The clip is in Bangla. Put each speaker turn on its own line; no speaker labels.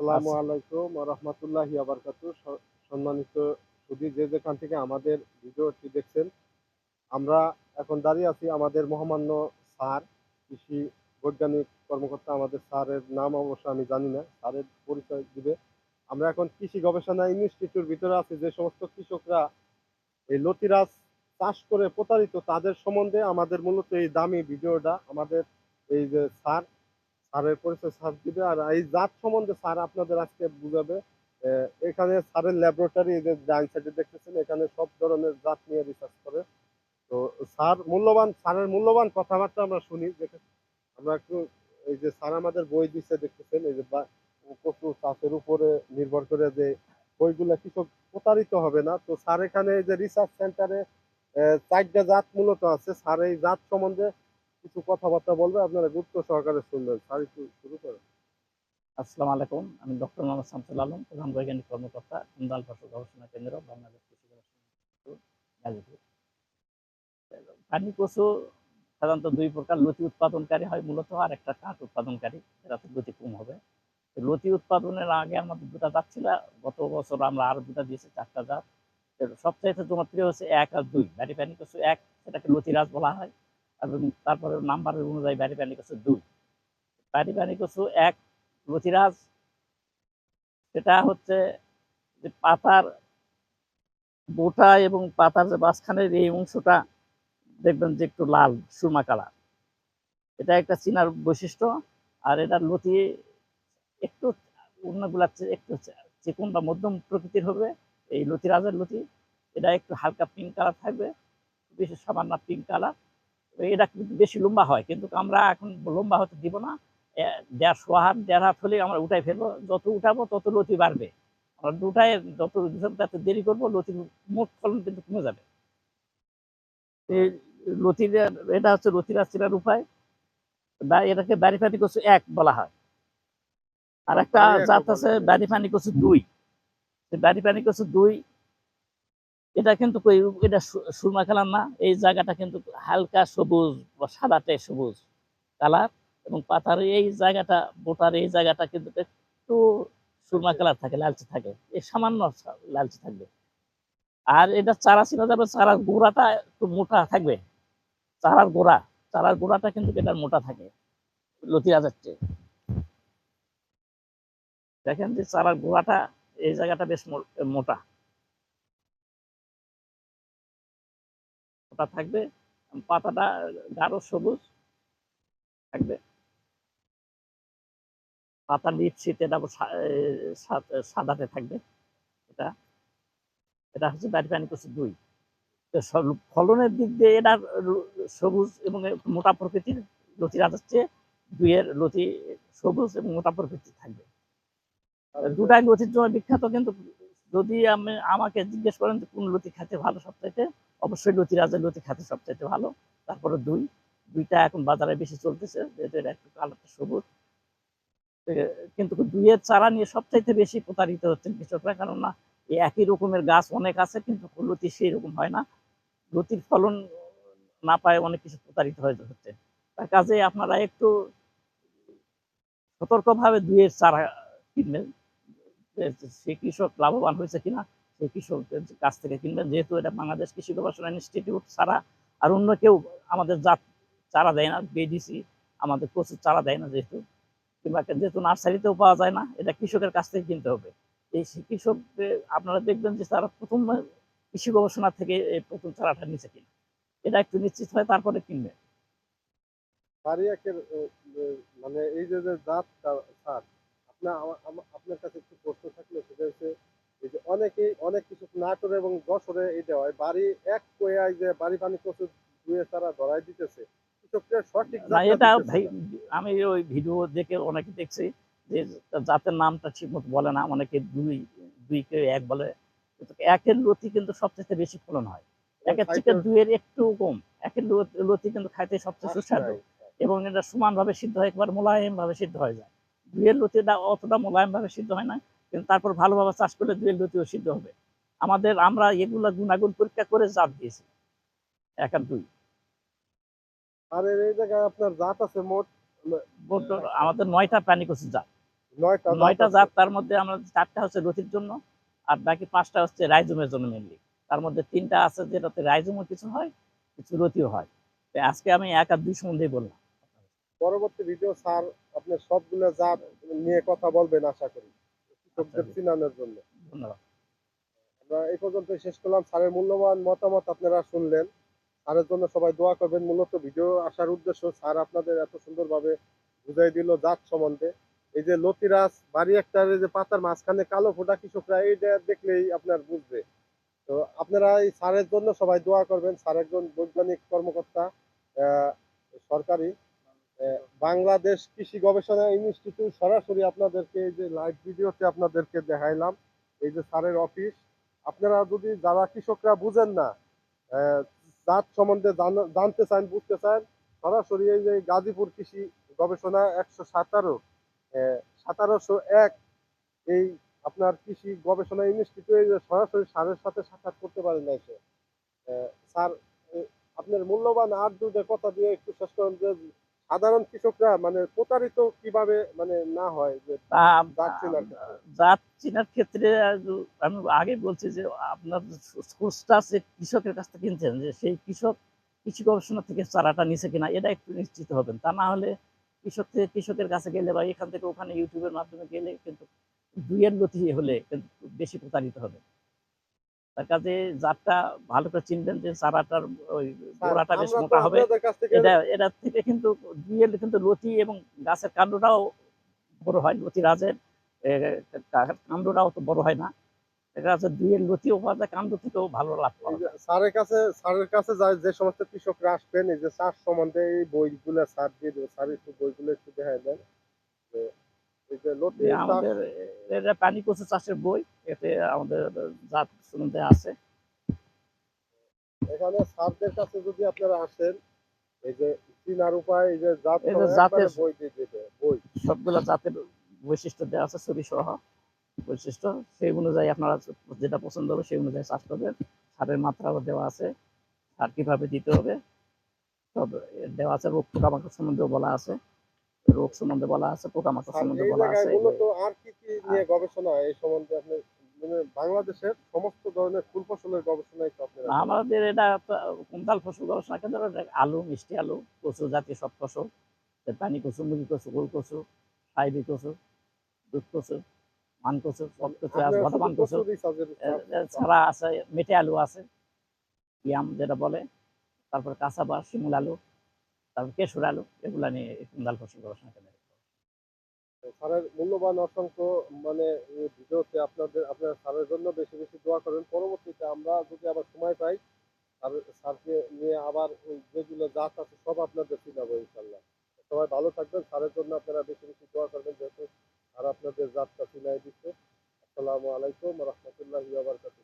আসসালামু আলাইকুম রহমতুল্লাহি আবরকাতু সম্মানিত সুদী যে যেখান থেকে আমাদের ভিডিওটি দেখছেন, আমরা এখন দাঁড়িয়ে আছি আমাদের মহামান্য স্যার, কৃষি বৈজ্ঞানিক কর্মকর্তা আমাদের স্যারের নাম অবশ্য আমি জানি না, স্যারের পরিচয় দিবে। আমরা এখন কৃষি গবেষণা ইনস্টিটিউট ভিতরে আছি, যে সমস্ত কৃষকরা এই লতিরাজ চাষ করে প্রতারিত, তাদের সম্বন্ধে আমাদের মূলত এই দামি ভিডিওটা আমাদের এই যে স্যার স্যারের পরিচয় স্যার দিবে। আর এই জাত সম্বন্ধে স্যার আপনাদের আজকে বুঝাবে। এখানে স্যারের ল্যাবরেটরি যে ডাইন সাইডে দেখতেছেন, এখানে সব ধরনের জাত নিয়ে রিসার্চ করে। তো স্যার মূল্যবান, স্যারের মূল্যবান কথাবার্তা আমরা শুনি। দেখে আমরা একটু এই যে স্যার আমাদের বই দিচ্ছে দেখতেছেন, এই যে কচু চাষের উপরে নির্ভর করে যে বইগুলো কৃষক প্রতারিত হবে না। তো স্যার এখানে যে রিসার্চ সেন্টারে চারটা জাত মূলত আছে। স্যার এই জাত সম্বন্ধে কিছু কথাবার্তা বলবে, আপনারা গুরুত্ব সহকারে শুনবেন। স্যার, একটু শুরু করেন।
আসসালামু আলাইকুম, আমি ডক্টর মোহাম্মদ শামসুল আলম, প্রধান বৈজ্ঞানিক কর্মকর্তা, কুন্দাল ফসল গবেষণা কেন্দ্র, বাংলাদেশ কৃষি গাজীপুর। পানি সাধারণত দুই প্রকার, লতি উৎপাদনকারী হয় মূলত, আর একটা কাঠ উৎপাদনকারী এরা তো লতি কম হবে। লতি উৎপাদনের আগে আমাদের দুটা জাত ছিল, গত বছর আমরা আরও দুটা দিয়েছি, চারটা জাত। সবচাইতে জনপ্রিয় হচ্ছে এক আর দুই। ব্যারি পানি কচু এক, সেটাকে লতিরাজ বলা হয়। এবং তারপরে নাম্বারের অনুযায়ী ব্যারি পানি কচু দুই। ব্যারি পানি কচু এক লতিরাজ। সেটা হচ্ছে যে পাতার বোটা এবং পাতার যে মাঝখানের এই অংশটা দেখবেন যে একটু লাল সুরমা কালার। এটা একটা চিনার বৈশিষ্ট্য আর এটার লতি একটু অন্যগুলার চেয়ে একটু চিকন বা মধ্যম প্রকৃতির হবে। এই লতিরাজের লতি এটা একটু হালকা পিঙ্ক কালার থাকবে বেশি সামান্য পিঙ্ক কালার এটা কিন্তু বেশি লম্বা হয় কিন্তু আমরা এখন লম্বা হতে দিব না। এ, দেড়শো হাত দেড় হাত হলে আমরা উঠাই ফেলব। যত উঠাবো তত লতি বাড়বে। আমরা উঠায় যত তত দেরি করব লতির মোট ফলন কিন্তু কমে যাবে। লতির এটা হচ্ছে লতির চিনার উপায়। বা এটাকে পানি কচু এক বলা হয়। আর একটা জাত আছে পানি কচু দুই। পানি কচু দুই এটা কিন্তু এটা সুরমা কালার না। এই জায়গাটা কিন্তু হালকা সবুজ বা সাদাটে সবুজ কালার এবং পাতার এই জায়গাটা বোটার এই জায়গাটা কিন্তু একটু সুরমা কালার থাকে লালচে থাকে। এই সামান্য লালচে থাকবে। আর এটা চারা ছিল যাবে চারার গোড়াটা একটু মোটা থাকবে। চারার গোড়া চারার গোড়াটা কিন্তু এটার মোটা থাকে লতি রাজার চেয়ে দেখেন যে চারার গোড়াটা এই জায়গাটা বেশ মোটা। মোটা থাকবে। পাতাটা গাঢ় সবুজ থাকবে। পাতা শীত এটা সাদাতে থাকবে এটা। এটা হচ্ছে ব্যারি পানি কচু দুই ফলনের দিক দিয়ে এটা সবুজ এবং মোটা প্রকৃতির লতি রাজাচ্ছে দুইয়ের লতি সবুজ এবং মোটা প্রকৃতির থাকবে। দুটাই লতির জন্য বিখ্যাত কিন্তু যদি আমি, আমাকে জিজ্ঞেস করেন যে কোন লতি খেতে ভালো সবচাইতে, অবশ্যই লতি রাজের লতি খেতে সবচাইতে ভালো। তারপরে দুই, দুইটা এখন বাজারে বেশি চলতেছে, যেহেতু এটা একটু কালারটা সবুজ। কিন্তু দুইয়ের চারা নিয়ে সবচাইতে বেশি প্রতারিত হচ্ছেন কৃষকরা, কেননা এই একই রকমের গাছ অনেক আছে, কিন্তু লতি সেই রকম হয় না। লতির ফলন না পায় অনেক কিছু প্রতারিত হয়ে হচ্ছে। তার কাজে আপনারা একটু সতর্কভাবে দুইয়ের চারা কিনবেন। সে কৃষক লাভবান হয়েছে কিনা সেই কৃষকের কাছ থেকে কিনবেন। যেহেতু এটা বাংলাদেশ কৃষি গবেষণা ইনস্টিটিউট ছাড়া আর অন্য কেউ আমাদের জাত চারা দেয় না বিডিসি আমাদের প্রচুর চারা দেয় না যেহেতু। কিংবা যেহেতু নার্সারিতেও পাওয়া যায় না, এটা কৃষকের কাছ থেকে কিনতে হবে। এই সে কৃষক আপনারা দেখবেন যে তারা প্রথম কৃষি গবেষণা থেকে এই প্রথম চারাটা নিচে কিনে। এটা একটু নিশ্চিত হয়, তারপরে কিনবে
মানে এই যে জাতটা স্যার আপনার কাছে একটু প্রশ্ন থাকলে সেটা হচ্ছে এই যে অনেকেই অনেক কিছু নাটোর এবং যশোরে এটা হয় বাড়ি এক কয়ায় যে বাড়ি পানি কচু দুয়ে তারা ধরাই দিতেছে।
না এটা আমি ওই ভিডিও দেখে অনেকে দেখছি যে জাতের নামটা ঠিক মতো বলে না অনেকে দুই দুই কেউ এক বলে। কিন্তু একের লতি কিন্তু সবচেয়ে বেশি ফলন হয়। একের থেকে দুইয়ের একটু কম। একের লতি কিন্তু খাইতে সবচেয়ে সুস্বাদু। এবং এটা সমানভাবে সিদ্ধ হয় একবার মোলায়েম ভাবে সিদ্ধ হয়ে যায়। দুইয়ের লতিটা অতটা মোলায়েম ভাবে সিদ্ধ হয় না কিন্তু তারপর ভালোভাবে চাষ করলে দুইয়ের লতিও সিদ্ধ হবে। আমাদের আমরা এগুলা গুণাগুণ পরীক্ষা করে জাত দিয়েছি এক আর দুই।
আর এই জায়গায় আপনার জাত আছে মোট?
মোট আমাদের নয়টা প্রাণী কচু জাত
নয়টা
নয়টা জাত তার মধ্যে আমরা চারটা হচ্ছে রথির জন্য আর বাকি পাঁচটা হচ্ছে রাইজুমের জন্য মেনলি তার মধ্যে তিনটা আছে যেটাতে রাইজুমও কিছু হয় কিছু রতিও হয়। আজকে আমি এক আর দুই সম্বন্ধেই বললাম।
পরবর্তী ভিডিও স্যার আপনি সবগুলো জাত নিয়ে কথা বলবেন আশা করি। কৃষকদের। চিনানোর জন্য
ধন্যবাদ।
আমরা এই পর্যন্ত শেষ করলাম। স্যারের মূল্যবান মতামত আপনারা শুনলেন। স্যারের জন্য সবাই দোয়া করবেন। মূলত ভিডিও আসার উদ্দেশ্য স্যার আপনাদের এত সুন্দরভাবে বুঝাই দিল জাত সম্বন্ধে। এই যে লতিরাজ বাড়ি একটার যে পাতার মাঝখানে কালো ফোটা কৃষকরা এইটা দেখলেই আপনার বুঝবে। তো আপনারা এই স্যারের জন্য সবাই দোয়া করবেন। স্যার একজন বৈজ্ঞানিক কর্মকর্তা আহ, সরকারি। বাংলাদেশ কৃষি গবেষণা ইনস্টিটিউট সরাসরি আপনাদেরকে এই যে লাইভ ভিডিওতে আপনাদেরকে দেখাইলাম, এই যে স্যারের অফিস আপনারা যদি, যারা কৃষকরা বুঝেন না জাত সম্বন্ধে জানতে চান, বুঝতে চান, সরাসরি এই যে গাজীপুর কৃষি গবেষণা একশো সাতারো সাতারোশো এক, এই আপনার কৃষি গবেষণা ইনস্টিটিউটে সরাসরি স্যারের সাথে সাক্ষাৎ করতে পারেন এসে স্যার আপনার মূল্যবান আর দুটো কথা দিয়ে একটু শেষ করেন যে সাধারণ কৃষকরা মানে প্রতারিত কীভাবে মানে না হয় যে জাত চেনার ক্ষেত্রে।
আমি আগে বলছি যে আপনার সোর্সটা যে কৃষকের কাছ থেকে কিনছেন যে সেই কৃষক কৃষি গবেষণা থেকে চারাটা নিছে কিনা এটা একটু নিশ্চিত হবেন তা না হলে কৃষক থেকে কৃষকের কাছে গেলে বা এখান থেকে ওখানে ইউটিউবের মাধ্যমে গেলে কিন্তু দুইয়ের গতি হলে কিন্তু বেশি প্রতারিত হবে তার জাতটা ভালো করে চিনবেন যে চারাটার ওই গোড়াটা বেশ মোটা হবে।
কাছ
এটা এটা থেকে কিন্তু দুইয়ের কিন্তু লতি এবং গাছের কাণ্ডটাও বড় হয় লতি কাণ্ডটাও তো বড় হয় না। এটা হচ্ছে দুইয়ের লতিও পাওয়া যায় কাণ্ড থেকেও ভালো লাভ পাওয়া যায়।
স্যারের কাছে স্যারের কাছে যে সমস্ত কৃষকরা আসবেন এই যে চাষ সম্বন্ধে এই বইগুলো স্যার দিয়ে দেবে স্যার একটু বইগুলো একটু দেন। যে এই যে লতি
যে
চাষ
আমাদের এটা পানি কচু চাষের বই এতে আমাদের জাত সম্বন্ধে আছে।
এখানে স্যারদের কাছে যদি আপনারা আসেন এই যে চিনার উপায় এই যে জাত
এই যে
একবারে
জাতের-
বই দিয়ে দেবে বই।
সবগুলো জাতের বৈশিষ্ট্য দেওয়া আছে ছবি সহ বৈশিষ্ট্য। সেই অনুযায়ী আপনারা যেটা পছন্দ হবে সেই অনুযায়ী চাষ করবেন। সারের মাত্রাও দেওয়া আছে সার কীভাবে দিতে হবে সব দেওয়া আছে রোগ পোকামাকড় সম্বন্ধেও বলা আছে। রোগ সম্বন্ধে বলা আছে পোকামাকড় সম্বন্ধে বলা আছে
মূলত আর কি কি নিয়ে গবেষণা হয় এই সম্বন্ধে আপনি মানে বাংলাদেশের সমস্ত ধরনের ফুল ফসলের গবেষণাই তো আপনারা
আমাদের এটা কুন্তাল ফসল গবেষণা কেন্দ্র আলু মিষ্টি আলু কচু জাতীয় সব ফসল পানি কচু মুগি কচু গোল কচু সাইবি কচু দুধ কচু মান কচু সব কিছু আছে বর্তমান কচু ছাড়া আছে মেটে আলু আছে ইয়াম যেটা বলে তারপর কাঁচা বা শিমুল আলু তারপর কেশুর আলু এগুলা নিয়ে কুন্দাল ফসল গবেষণা কেন্দ্র।
স্যারের মূল্যবান অসংখ্য মানে ভিডিওতে আপনাদের, আপনার স্যারের জন্য বেশি বেশি দোয়া করেন। পরবর্তীতে আমরা যদি আবার সময় পাই, স্যার, স্যারকে নিয়ে আবার যেগুলো জাত আছে, সব আপনাদের চিনাবো ইনশাল্লাহ সবাই ভালো থাকবেন, স্যারের জন্য আপনারা বেশি বেশি দোয়া করবেন যেহেতু স্যার আপনাদের জাতটা চিনাই দিচ্ছে। আসসালামু আলাইকুম, রহমতুল্লাহি আবরকাত